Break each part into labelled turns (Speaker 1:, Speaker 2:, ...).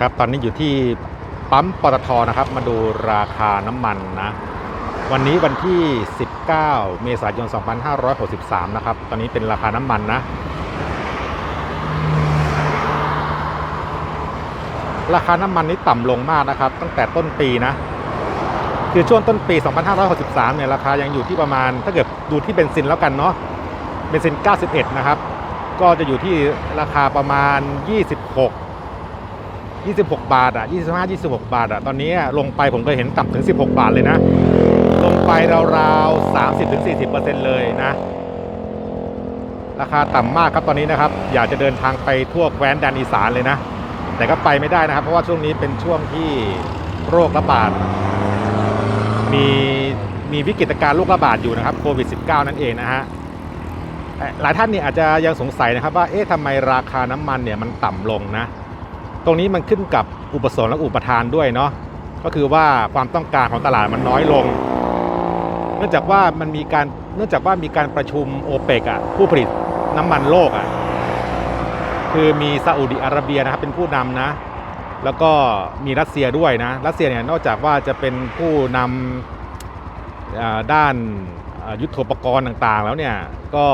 Speaker 1: ครับตอนนี้อยู่ที่ปั๊มปตทนะครับมาดูราคาน้ำมันนะวันนี้วันที่ 19 เมษายน 2563 นะครับ ตอนนี้เป็นราคาน้ำมันนะ ราคาน้ำมันนี้ต่ำลงมากนะครับ ตั้งแต่ต้นปีนะ คือช่วงต้นปี 2563 เนี่ยราคายังอยู่ที่ประมาณ ถ้าเกิดดูที่เบนซินแล้วกันเนาะ เบนซิน 91 นะครับ ก็จะอยู่ที่ราคาประมาณ 26 26 บาทอะ25 26 บาทอะตอนนี้ลงไปผมเคยเห็นต่ำถึง 16 บาทเลยนะ ลงไปราวๆ 30-40%เลยนะ ราคาต่ำมากครับตอนนี้นะครับ อยากจะเดินทางไปทั่วแคว้นแดนอีสานเลยนะ แต่ก็ไปไม่ได้นะครับ เพราะว่าช่วงนี้เป็นช่วงที่โรคระบาด มีมีวิกฤตการณ์โรคระบาดอยู่นะครับโควิด -19 นั่นเองนะฮะหลายท่านเนี่ยอาจจะยังสงสัยนะครับว่าเอ๊ะทำไมราคาน้ำมันเนี่ยมันต่ำลงนะ ตรงนี้มันขึ้นกับอุปสงค์และอุปทานด้วยเนาะก็คือว่าความต้องการของตลาดมันน้อยลง เนื่องจากว่ามันมีการเนื่องจากว่ามีการประชุมโอเปกอะผู้ผลิตน้ำมันโลกอะคือมีซาอุดิอาระเบียนะครับเป็นผู้นำนะ แล้วก็มีรัสเซียด้วยนะรัสเซียเนี่ยนอกจากว่าจะเป็นผู้นำอ่าด้านยุทโธปกรณ์ต่างๆ แล้วเนี่ยก็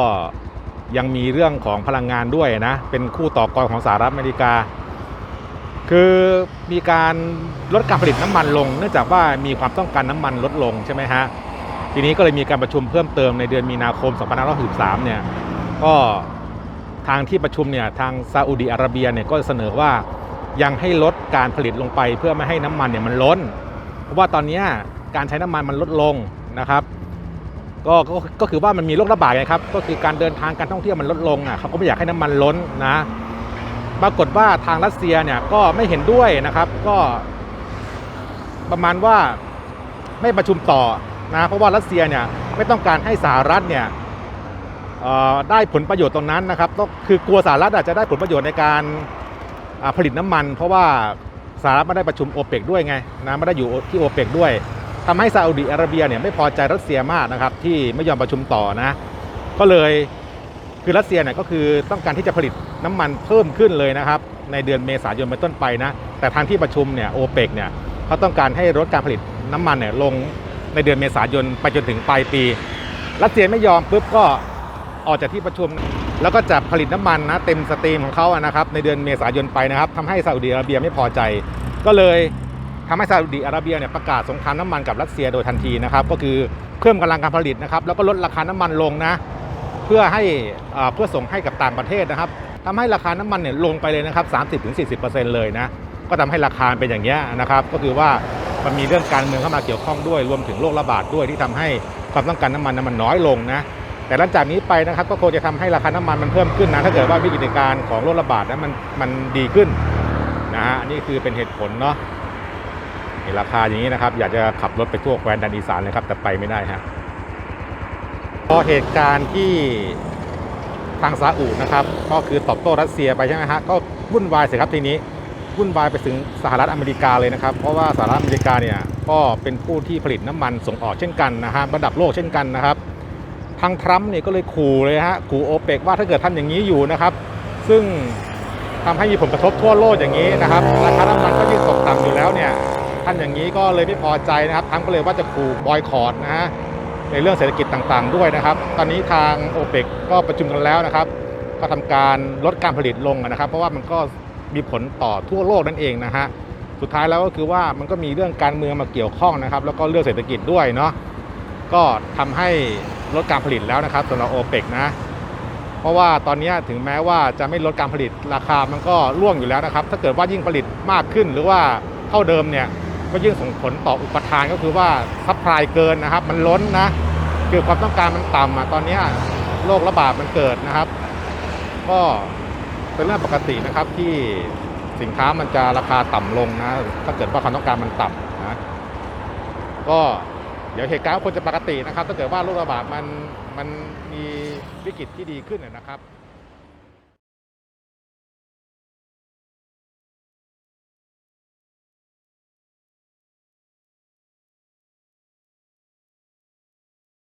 Speaker 1: ยังมีเรื่องของพลังงานด้วยนะเป็นคู่ต่อกรของสหรัฐอเมริกา คือมีการลดการผลิตน้ำมันลง เนื่องจากว่ามีความต้องการน้ำมันลดลงใช่ไหมฮะทีนี้ก็เลยมีการประชุมเพิ่มเติมในเดือนมีนาคม 2563 เนี่ยก็ทางที่ประชุมเนี่ยทางซาอุดีอาระเบียเนี่ยก็เสนอว่ายังให้ลดการผลิตลงไปเพื่อไม่ให้น้ำมันเนี่ยมันล้น เพราะว่าตอนนี้การใช้น้ำมันมันลดลงนะครับก็ก็ก็คือว่ามันมีโรคระบาดไงครับ ก็คือการเดินทางการท่องเที่ยวมันลดลงอะเขาก็ไม่อยากให้น้ำมันล้นนะ ปรากฏว่าทางรัสเซียเนี่ยก็ไม่เห็นด้วยนะครับ ก็ประมาณว่าไม่ประชุมต่อนะเพราะว่ารัสเซียเนี่ยไม่ต้องการให้สหรัฐเนี่ยได้ผลประโยชน์ตรงนั้นนะครับต้องคือกลัวสหรัฐอาจจะได้ผลประโยชน์ในการผลิตน้ำมัน เพราะว่าสหรัฐไม่ได้ประชุมโอเปกด้วยไงนะไม่ได้อยู่ที่โอเปกด้วยทำให้ซาอุดิอาระเบียเนี่ยไม่พอใจรัสเซียมากนะครับที่ไม่ยอมประชุมต่อนะ ก็เลย คือรัสเซียเนี่ยก็คือต้องการที่จะผลิตน้ำมันเพิ่มขึ้นเลยนะครับ ในเดือนเมษายนเป็นต้นไปนะ แต่ทางที่ประชุมเนี่ยโอเปกเนี่ยเขาต้องการให้ลดการผลิตน้ำมันเนี่ยลงในเดือนเมษายนไปจนถึงปลายปี รัสเซียไม่ยอมปุ๊บก็ออกจากที่ประชุม แล้วก็จะผลิตน้ำมันนะเต็มสตรีมของเขาอะนะครับในเดือนเมษายนไปนะครับทำให้ซาอุดิอาระเบียไม่พอใจ ก็เลยทำให้ซาอุดิอาระเบียเนี่ยประกาศสงครามน้ำมันกับรัสเซียโดยทันทีนะครับก็คือเพิ่มกำลังการผลิตนะครับแล้วก็ลดราคาน้ำมันลงนะ พื่อให้อ่าเพื่อส่งให้กับต่างประเทศนะครับทำให้ราคาน้ำมันเนี่ยลงไปเลยนะครับ 30-40%เลยนะก็ทำให้ราคาเป็นอย่างนี้ยนะครับ ก็คือว่ามันมีเรื่องการเมืองเข้ามาเกี่ยวข้องด้วย รวมถึงโรคระบาดด้วยที่ทำให้ความต้องการน้ำมันนั้นมันน้อยลงนะแต่หลังจากนี้ไปนะครับก็คงจะทำให้ราคาน้ำมันมันเพิ่มขึ้นนะถ้าเกิดว่าวิกฤตการณ์ของโรคระบาดนั้นมันมันดีขึ้นนะฮะนี่คือเป็นเหตุผลเนาะราคาอย่างนี้นะครับ อยากจะขับรถไปทั่วแคว้นแดนอีสานเลยครับแต่ไปไม่ได้ฮะ พอเหตุการณ์ที่ทางซาอุนะครับก็คือตอบโต้รัสเซียไปใช่ไหมฮะก็วุ่นวายสิครับทีนี้วุ่นวายไปถึงสหรัฐอเมริกาเลยนะครับ เพราะว่าสหรัฐอเมริกาเนี่ยก็เป็นผู้ที่ผลิตน้ำมันส่งออกเช่นกันนะฮะระดับโลกเช่นกันนะครับ ทางทรัมป์เนี่ยก็เลยขู่เลยฮะขู่โอเปกว่าถ้าเกิดทำอย่างนี้อยู่นะครับ ซึ่งทำให้มีผลกระทบทั่วโลกอย่างนี้นะครับราคาน้ำมันก็ยิ่งตกต่ำอยู่แล้วเนี่ยท่านอย่างนี้ก็เลยไม่พอใจนะครับทรัมป์ก็เลยว่าจะขู่บอยคอรดนะฮะ ในเรื่องเศรษฐกิจต่างๆ ด้วยนะครับ ตอนนี้ทางโอเปกก็ประชุมกันแล้วนะครับ ก็ทำการลดการผลิตลงนะครับ เพราะว่ามันก็มีผลต่อทั่วโลกนั่นเองนะฮะสุดท้ายแล้วก็คือว่ามันก็มีเรื่องการเมืองมาเกี่ยวข้องนะครับ แล้วก็เรื่องเศรษฐกิจด้วยเนาะก็ทำให้ลดการผลิตแล้วนะครับสำหรับโอเปกนะเพราะว่าตอนนี้ถึงแม้ว่าจะไม่ลดการผลิตราคามันก็ร่วงอยู่แล้วนะครับ ถ้าเกิดว่ายิ่งผลิตมากขึ้นหรือว่าเท่าเดิมเนี่ย ก็ยิ่งส่งผลต่ออุปทานก็คือว่าซัพพลายเกินนะครับ มันล้นนะคือความต้องการมันต่ำอะตอนนี้โรคระบาดมันเกิดนะครับ ก็เป็นเรื่องปกตินะครับที่สินค้ามันจะราคาต่ำลงนะ ถ้าเกิดว่าความต้องการมันต่ำนะก็เดี๋ยวเหตุการณ์ควรจะปกตินะครับ ถ้าเกิดว่าโรคระบาดมันมันมีวิกฤตที่ดีขึ้นนะครับ